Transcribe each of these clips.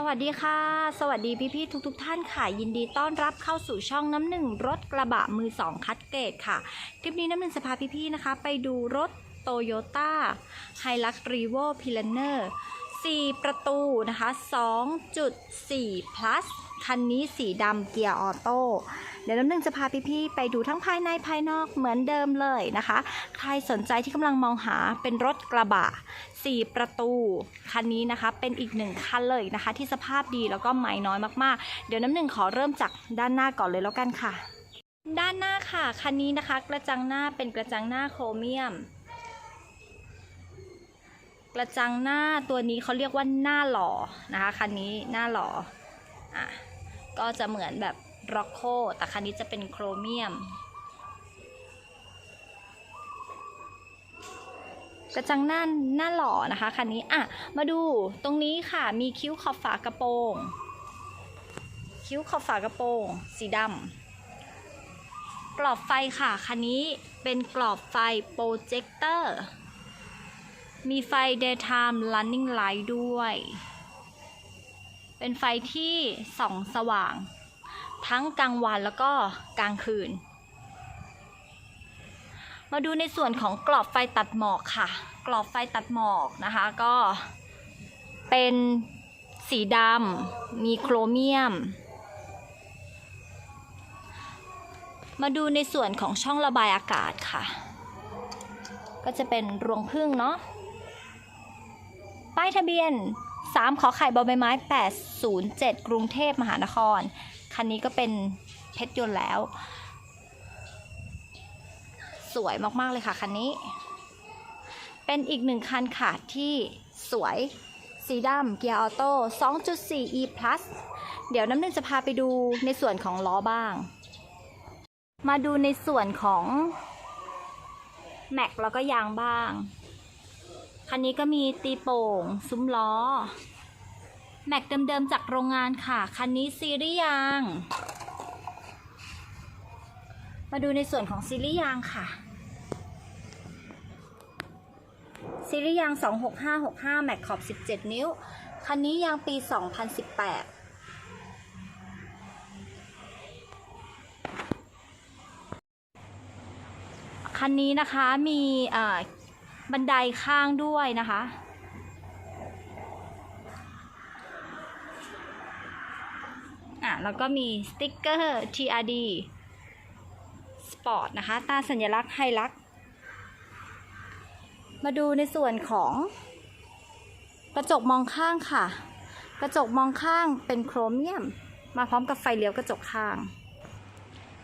สวัสดีค่ะ สวัสดีพี่ๆทุกๆทท่านค่ะ ยินดีต้อนรับเข้าสู่ช่องน้ำหนึ่งรถกระบะมือสองคัดเกตค่ะ คลิปนี้น้ำหนึ่งจะพาพี่ๆนะคะ ไปดูรถโตโยต้าไฮลักรีโวพิลเนอร์ 4 ประตูนะคะ 2.4 plus คันนี้สีดำเกียร์ออโต้ เดี๋ยวน้ำหนึ่งจะพาพี่ๆไปดูทั้งภายในภายนอกเหมือนเดิมเลยนะคะ ใครสนใจที่กำลังมองหาเป็นรถกระบะ 4 ประตู คันนี้นะคะเป็นอีกหนึ่งคันเลยนะคะ ที่สภาพดีแล้วก็ไม่น้อยมากๆ เดี๋ยวน้ำหนึ่งขอเริ่มจากด้านหน้าก่อนเลยแล้วกันค่ะ ด้านหน้าค่ะ คันนี้นะคะ กระจังหน้าเป็นกระจังหน้าโครเมียม กระจังหน้าตัวนี้เขาเรียกว่าหน้าหล่อนะคะคันนี้หน้าหล่ออะก็จะเหมือนแบบร็อกโคแต่คันนี้จะเป็นโครเมียม กระจังหน้าหน้าหล่อนะคะคันนี้อะมาดูตรงนี้ค่ะมีคิ้วขอบฝากระโปรง คิ้วขอบฝากระโปรง สีดำกรอบไฟค่ะคันนี้เป็นกรอบไฟโปรเจคเตอร์ มีไฟ daytime running light ด้วย เป็นไฟที่ส่องสว่าง ทั้งกลางวันแล้วก็กลางคืน มาดูในส่วนของกรอบไฟตัดหมอกค่ะ กรอบไฟตัดหมอกนะคะก็เป็นสีดำ มีโครเมียม มาดูในส่วนของช่องระบายอากาศค่ะ ก็จะเป็นรวงพึ่งเนาะ ป้ายทะเบียน 3 ขอไข่บอใบไม้ 807 กรุงเทพมหานคร คันนี้ก็เป็นเพชรยนต์แล้ว สวยมากๆเลยค่ะคันนี้ เป็นอีกหนึ่งคันค่ะที่สวยสีดำเกียร์ออโต้ 2.4 e plus เดี๋ยวน้ำหนึ่งจะพาไปดูในส่วนของล้อบ้าง มาดูในส่วนของแม็กแล้วก็ยางบ้าง คันนี้ก็มีตีโป่ง ซุ้มล้อ แม็กเดิมๆจากโรงงานค่ะ คันนี้ซีรีส์ยาง มาดูในส่วนของซีรีส์ยางค่ะ ซีรีส์ยาง 26565 แม็กขอบ 17 นิ้ว คันนี้ยางปี 2018คันนี้นะคะมีอ่อ บันไดข้างด้วยนะคะ อะแล้วก็มีสติ๊กเกอร์ TRD Sport นะคะ ตาสัญลักษณ์ไฮลักมาดูในส่วนของกระจกมองข้างค่ะ กระจกมองข้างเป็นโครเมียม มาพร้อมกับไฟเลี้ยวกระจกข้าง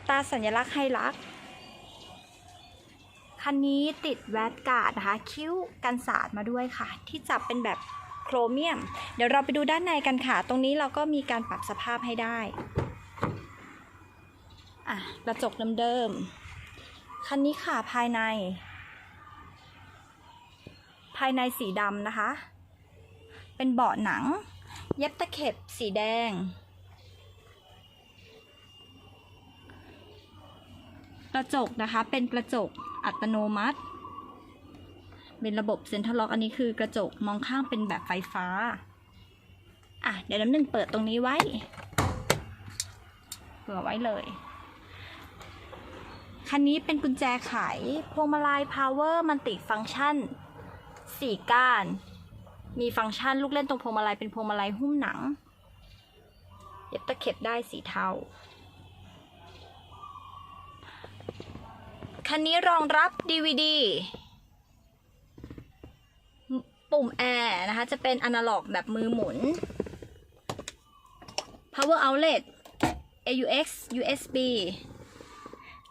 ตาสัญลักษณ์ไฮลัก คันนี้ติดแวดการ์ดนะคะ คิ้วกันสาดมาด้วยค่ะ ที่จับเป็นแบบโครเมียม เดี๋ยวเราไปดูด้านในกันค่ะ ตรงนี้เราก็มีการปรับสภาพให้ได้อะกระจกเดิมๆ คันนี้ค่ะภายใน ภายในสีดำนะคะ เป็นเบาะหนัง เย็บตะเข็บสีแดง กระจกนะคะเป็นกระจก อัตโนมัติ เป็นระบบเซ็นทรัลล็อกอันนี้คือกระจกมองข้างเป็นแบบไฟฟ้า อะ เดี๋ยวน้ำหนึ่งเปิดตรงนี้ไว้เผื่อไว้เลย คันนี้เป็นกุญแจไขพวงมาลัย power multi function สี่ก้าน มีฟังก์ชันลูกเล่นตรงพวงมาลัยเป็นพวงมาลัยหุ้มหนัง เย็บตะเข็บได้สีเทา คันนี้รองรับ DVD ปุ่มแอร์นะคะ จะเป็นอนาล็อกแบบมือหมุน power outlet AUX USB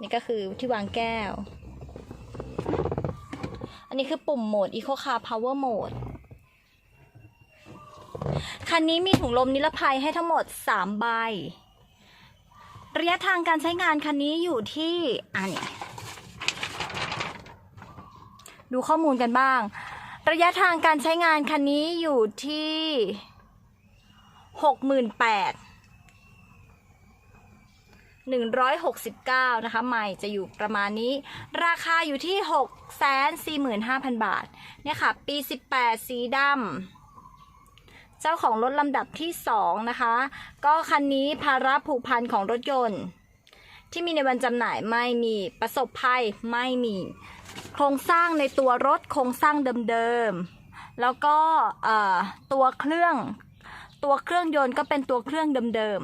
นี่ก็คือที่วางแก้ว อันนี้คือปุ่มโหมด Eco Car Power Mode คันนี้มีถุงลมนิรภัยให้ทั้งหมด 3 ใบ ระยะทางการใช้งานคันนี้อยู่ที่อันนี้ ดูข้อมูลกันบ้าง ระยะทางการใช้งานคันนี้อยู่ที่หกหมื่นแปดหนึ่งร้อยหกสิบเก้านะคะใหม่จะอยู่ประมาณนี้ ราคาอยู่ที่หกแสนสี่หมื่นห้าพันบาท เนี่ยค่ะ ปีสิบแปดสีดำ เจ้าของรถลำดับที่สองนะคะ ก็คันนี้ภาระผูกพันของรถยนต์ ที่มีในวันจำหน่ายไม่มีประสบภัยไม่มี โครงสร้างในตัวรถโครงสร้างเดิมๆ แล้วก็ตัวเครื่องตัวเครื่องยนต์ก็เป็นตัวเครื่องเดิม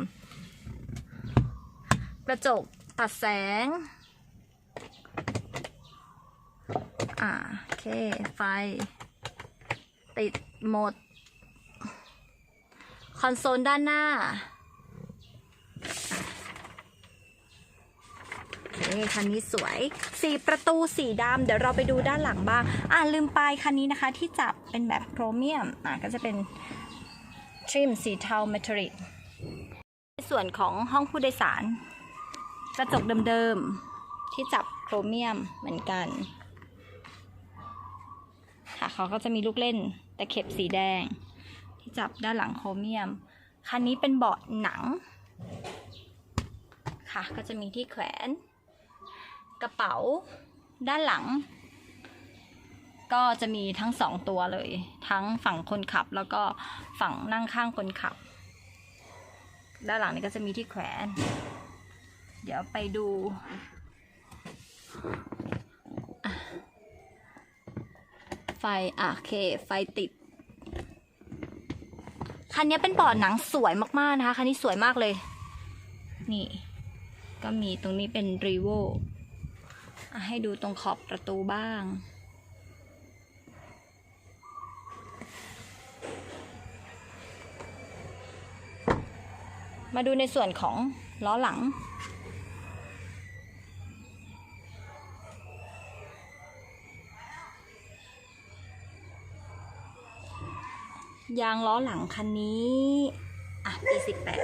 ๆ กระจกตัดแสง อ่าโอเค ไฟ ติดหมด คอนโซลด้านหน้า นี่คันนี้สวยสีประตูสีดำเดี๋ยวเราไปดูด้านหลังบ้าง อ่าลืมไปคันนี้นะคะ ที่จับเป็นแบบโครเมียมอ่าก็จะเป็นทริมสีเทาเมทัลลิกส่วนของห้องผู้โดยสาร กระจกเดิมๆ ที่จับโครเมียมเหมือนกัน ค่ะเขาก็จะมีลูกเล่นตะเข็บสีแดง ที่จับด้านหลังโครเมียม คันนี้เป็นเบาะหนัง ค่ะก็จะมีที่แขวน กระเป๋าด้านหลัง ก็จะมีทั้งสองตัวเลย ทั้งฝั่งคนขับแล้วก็ฝั่งนั่งข้างคนขับ ด้านหลังนี้ก็จะมีที่แขวน เดี๋ยวไปดูไฟอะโอเค ไฟติด คันนี้เป็นเบาะหนังสวยมากๆนะคะ คันนี้สวยมากเลย นี่ ก็มีตรงนี้เป็นรีโว ให้ดูตรงขอบประตูบ้าง มาดูในส่วนของล้อหลัง ยางล้อหลังคันนี้ อะปีสิบแปด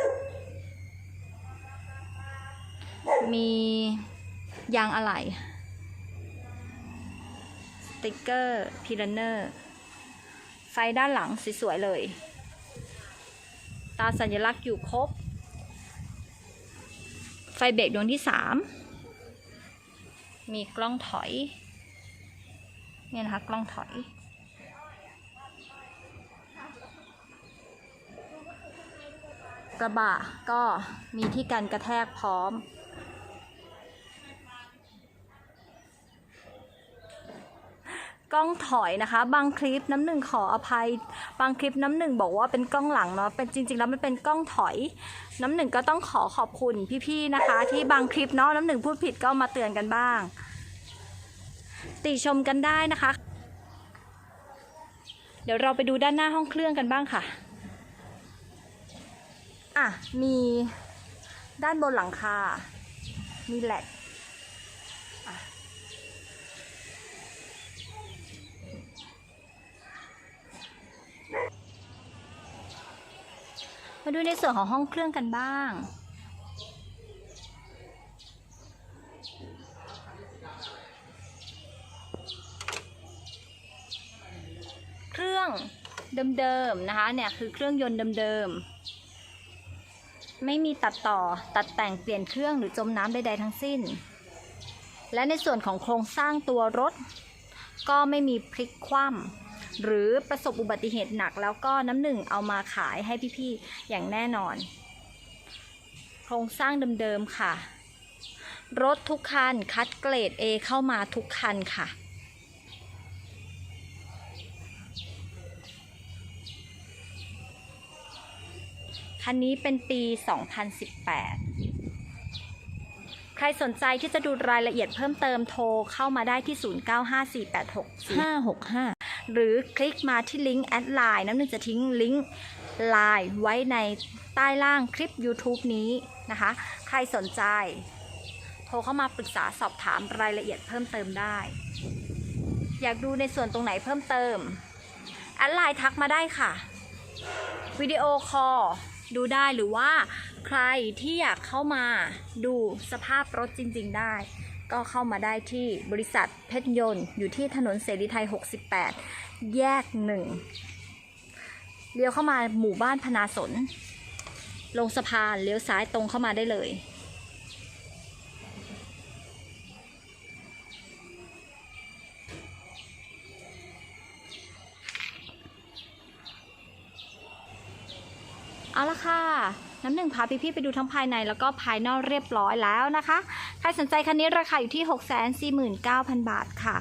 มียางอะไหล่ ติกเกอร์พีรันเนอร์ ไฟด้านหลังสวยๆเลย ตาสัญลักษณ์อยู่ครบ ไฟเบรกดวงที่สามมีกล้องถอย เนี่ยนะคะกล้องถอย กระบะก็มีที่กันกระแทกพร้อม ล้องถอยนะคะ บางคลิปน้ำหนึ่งขออภัย บางคลิปน้ำหนึ่งบอกว่าเป็นกล้องหลังเนาะเป็นจริง ๆ แล้วมันเป็นกล้องถอย น้ำหนึ่งก็ต้องขอขอบคุณพี่ๆนะคะ ที่บางคลิปเนาะน้ำหนึ่งพูดผิดก็มาเตือนกันบ้าง ติชมกันได้นะคะ เดี๋ยวเราไปดูด้านหน้าห้องเครื่องกันบ้างค่ะอะมีด้านบนหลังคา มีแหลก มาดูในส่วนของห้องเครื่องกันบ้าง เครื่องเดิมๆนะคะเนี่ยคือเครื่องยนต์เดิมๆ ไม่มีตัดต่อตัดแต่งเปลี่ยนเครื่องหรือจมน้ำใดๆทั้งสิ้น และในส่วนของโครงสร้างตัวรถ ก็ไม่มีพลิกคว่ำ หรือประสบอุบัติเหตุหนักแล้วก็น้ำหนึ่งเอามาขายให้พี่ๆอย่างแน่นอน โครงสร้างเดิมๆค่ะ รถทุกคันคัดเกรด A เข้ามาทุกคันค่ะคันนี้เป็นปี 2018 ใครสนใจที่จะดูรายละเอียดเพิ่มเติมโทรเข้ามาได้ที่ 0954864565 หรือคลิกมาที่ลิงก์แอดไลน์น้ำหนึ่งจะทิ้งลิงก์ไลน์ไว้ในใต้ล่างคลิป YouTube นี้นะคะ ใครสนใจ โทรเข้ามาปรึกษาสอบถามรายละเอียดเพิ่มเติมได้ อยากดูในส่วนตรงไหนเพิ่มเติมแอดไลน์ทักมาได้ค่ะ วิดีโอคอลดูได้หรือว่าใครที่อยากเข้ามาดูสภาพรถจริง ๆ ได้ ก็เข้ามาได้ที่บริษัทเพชรยนต์ อยู่ที่ถนนเสรีไทย 68 แยกหนึ่งเลี้ยวเข้ามาหมู่บ้านพนาสน ลงสะพานเลี้ยวซ้ายตรงเข้ามาได้เลย เอาละค่ะ น้ำหนึ่งพาพี่ๆไปดูทั้งภายในแล้วก็ภายนอกเรียบร้อยแล้วนะคะ ใครสนใจคันนี้ราคาอยู่ที่ 649,000 บาทค่ะ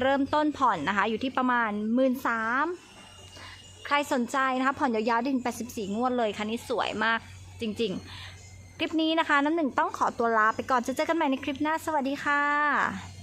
เริ่มต้นผ่อนนะคะ อยู่ที่ประมาณ 1 3ื่นใครสนใจนะคะผ่อนยาวๆถึง84 งวดเลยคันนี้สวยมากจริง ๆ คลิปนี้นะคะ น้ำหนึ่งต้องขอตัวลาไปก่อนจะเจอกันใหม่ในคลิปหน้าสวัสดีค่ะ